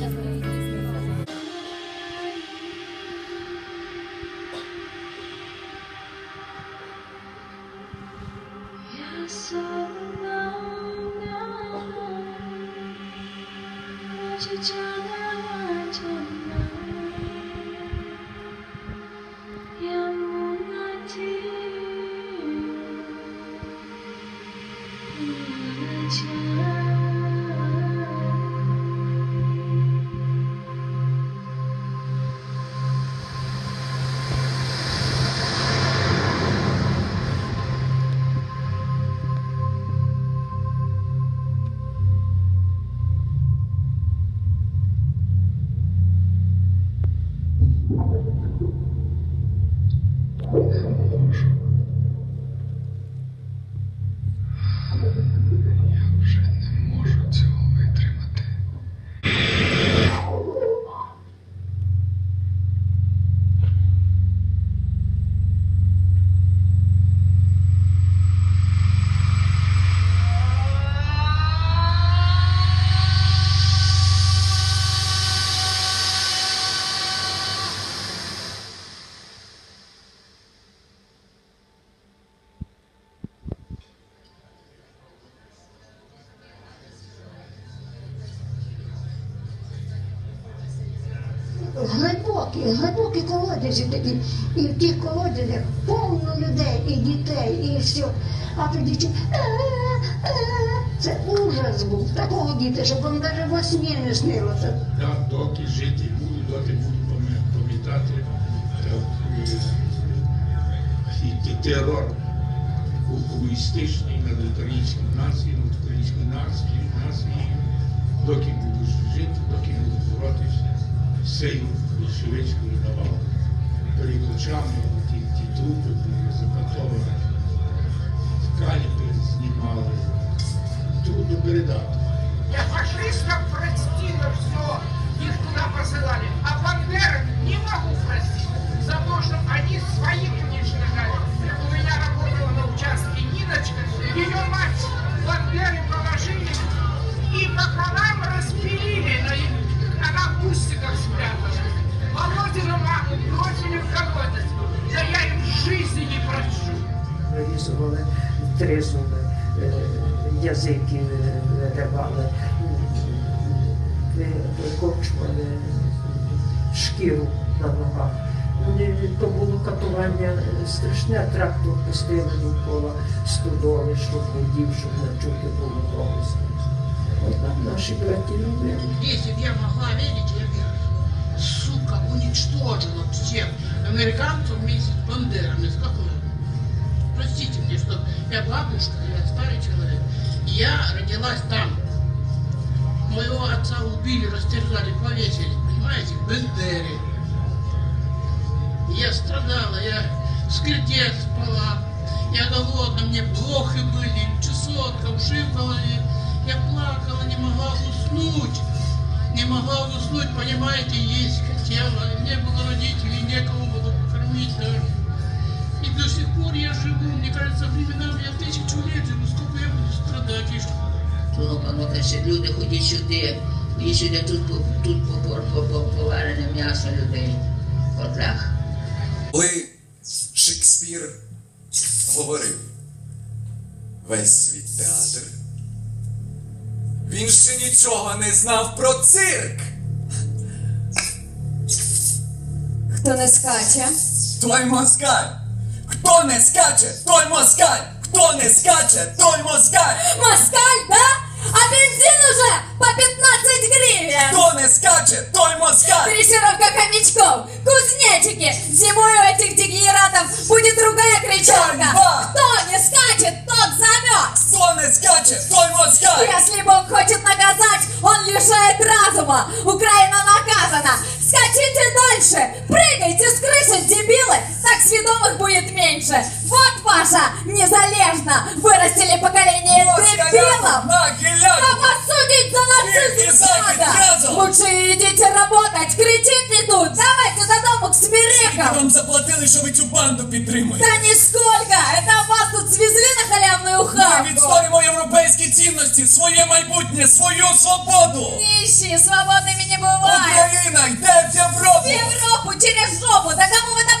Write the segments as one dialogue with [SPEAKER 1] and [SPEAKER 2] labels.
[SPEAKER 1] Я сама
[SPEAKER 2] Thank you.
[SPEAKER 3] Глибокі, глибокі колодязі такі. І в тих колодязях повно людей, і дітей, і все. А тоді чи це ужас був. Такого діти, щоб вам навіть во сні не снилося.
[SPEAKER 4] Я доки жити буду, доти буду пам'ятати так, е, і терор комуністичний над українською нацією, над українською нацією, доки буду жити, доки буду боротися з цією більшовицькою навалою. Перед очами ті, ті трупи були закатовані, скальпи знімали. Трудно передати.
[SPEAKER 5] Я фашистам простила все, их туда посылали, а бандерам не могу простить за то, что они своих уничтожали. У меня работала на участке Ниночка, ее мать бандеры положили и пополам
[SPEAKER 6] Вирізували, тризнули, е, язики виривали, викочували шкіру на ногах. То було катування е, страшне, трактор пустили довкола стодоли, щоб не дів, щоб не чути було голосу. От наші браті любили.
[SPEAKER 7] Я могла сука, уничтожила всех американцев вместе с бандерами. С какой? Простите мне, что я бабушка, я старый человек. Я родилась там. Моего отца убили, растерзали, повесили, понимаете, в. Я страдала, я с грудец спала, я голодна, мне блохи были, чесотка, уши в голове. Я плакала, не могла уснуть. Не могла уснуть, понимаете, есть хотела. Не было родителей, некого было покормить даже. И до сих пор я живу, мне кажется, временами я тысячу лет живу, сколько я буду страдать еще.
[SPEAKER 8] Каже, люди ходіть сюди, ходіть сюди, тут, тут по- по- по- по- поварене м'ясо людей в котлах.
[SPEAKER 2] Коли Шекспір говорив весь світ театр, він ще нічого не знав про цирк.
[SPEAKER 9] Хто не скаче?
[SPEAKER 2] Той москаль! Хто не скаче, той москаль! Хто не скаче, той москаль!
[SPEAKER 9] Москаль, да? А бензин уже по 15 гривен!
[SPEAKER 2] Хто не скаче, той москаль!
[SPEAKER 9] Дрессировка хомячков! Кузнечики! Зимой у этих дегенератов будет другая кричалка! Кто не скачет, тот замерз!
[SPEAKER 2] Хто не скаче, той москаль!
[SPEAKER 9] Если Бог хочет наказать, Он лишает разума! Украина наказана! Скачите дальше! Прыгайте с крыши, дебилы! Так сведомых будет меньше! Вот, Паша, незалежно! Вырастили поколение дебилов!
[SPEAKER 2] на геляку!
[SPEAKER 9] Как осудить за
[SPEAKER 2] Впереди
[SPEAKER 9] нацизм
[SPEAKER 2] Запад
[SPEAKER 9] надо?
[SPEAKER 2] разом!
[SPEAKER 9] Лучше идите работать, кричите не тут, давайте додому к смирекам!
[SPEAKER 2] Вам заплатили, що ви цю банду підтримуєте.
[SPEAKER 9] Да нисколько! Это вас тут свезли на халявную
[SPEAKER 2] Ми
[SPEAKER 9] хавку!
[SPEAKER 2] відстоїмо європейські цінності, своє майбутнє, свою свободу.
[SPEAKER 9] Нищие, свободными не бывают.
[SPEAKER 2] Україна йде в
[SPEAKER 9] В
[SPEAKER 2] Європу.
[SPEAKER 9] Европу, через жопу. Да кому вы там нахуй надо в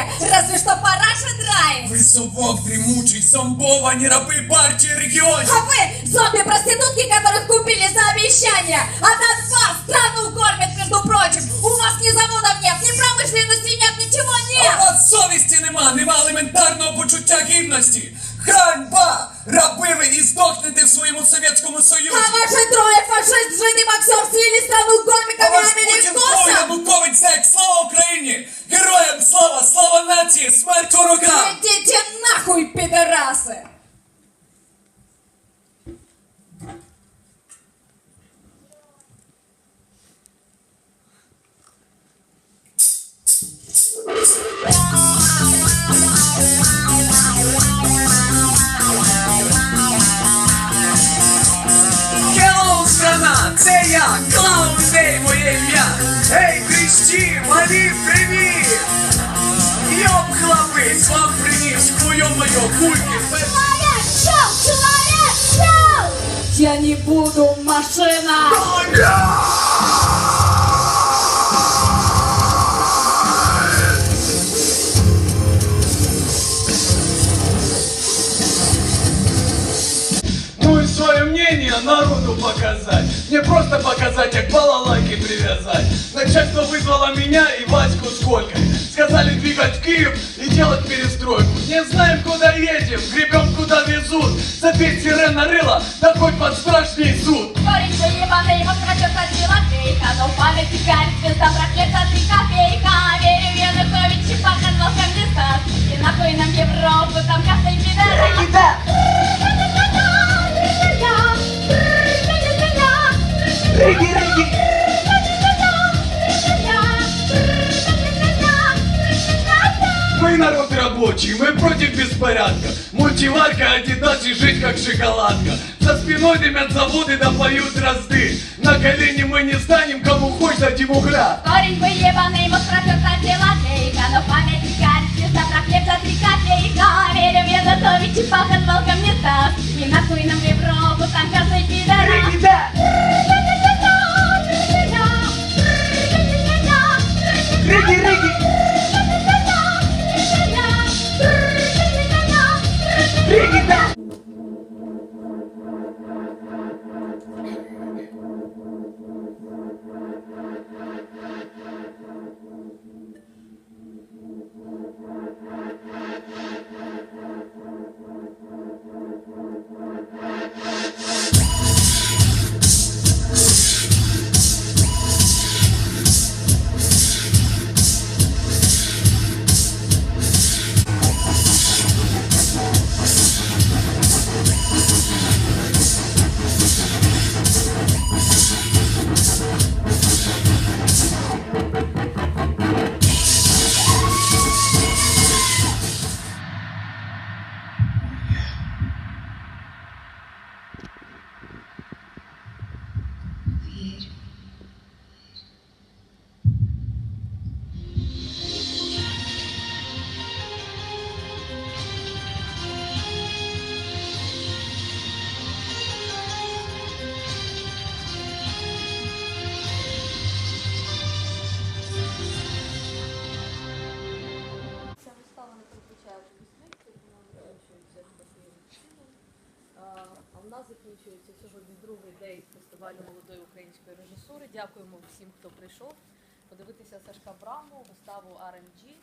[SPEAKER 9] этой Европе? Разве что параша драйв.
[SPEAKER 2] Ви совок дрімучий, зомбовані раби партії регіонів.
[SPEAKER 9] А вы зомби-проститутки, которых купили за обещания. А Донбасс страну кормит, между прочим. У вас ни заводов нет, ни промышленности нет, ничего
[SPEAKER 2] А у
[SPEAKER 9] нет.
[SPEAKER 2] вас совісті нема, нема елементарного почуття гідності. Ганьба! Раби ви і здохнете в своєму Совєтському Союзі.
[SPEAKER 9] А ваши трое фашист, жиды, боксер, слили страну
[SPEAKER 2] А
[SPEAKER 9] гомиками
[SPEAKER 2] ваш
[SPEAKER 9] и
[SPEAKER 2] Путін той
[SPEAKER 9] америкосом.
[SPEAKER 2] Янукович зек! Слава Україні! Героям слава! Слава нації! Смерть ворогам!
[SPEAKER 9] Идите нахуй, пидорасы!
[SPEAKER 2] Моє, кульки,
[SPEAKER 9] Человек, чел, человек, чел! Я не буду машина!
[SPEAKER 10] Ну и свое мнение народу показать. Не просто показать, а к балалайке привязать. Начальство вызвало меня и Ваську с Колькой. Сказали двигать в Киев. Не знаем, куда едем, гребем, куда везут. Запеть сирена рыла, да хоть под Мы народ рабочий, мы против беспорядка. Мультиварка, адидас и жить как шоколадка. За спиной дымят заводы да поют разды. На колени мы не станем, кому хоть дадим угля.
[SPEAKER 9] Корень выебанный, его прочёта золотейка, но в памяти горит звезда проклята три
[SPEAKER 11] закінчується сьогодні другий день фестивалю молодої української режисури. Дякуємо всім, хто прийшов подивитися Сашка Браму, виставу RMG.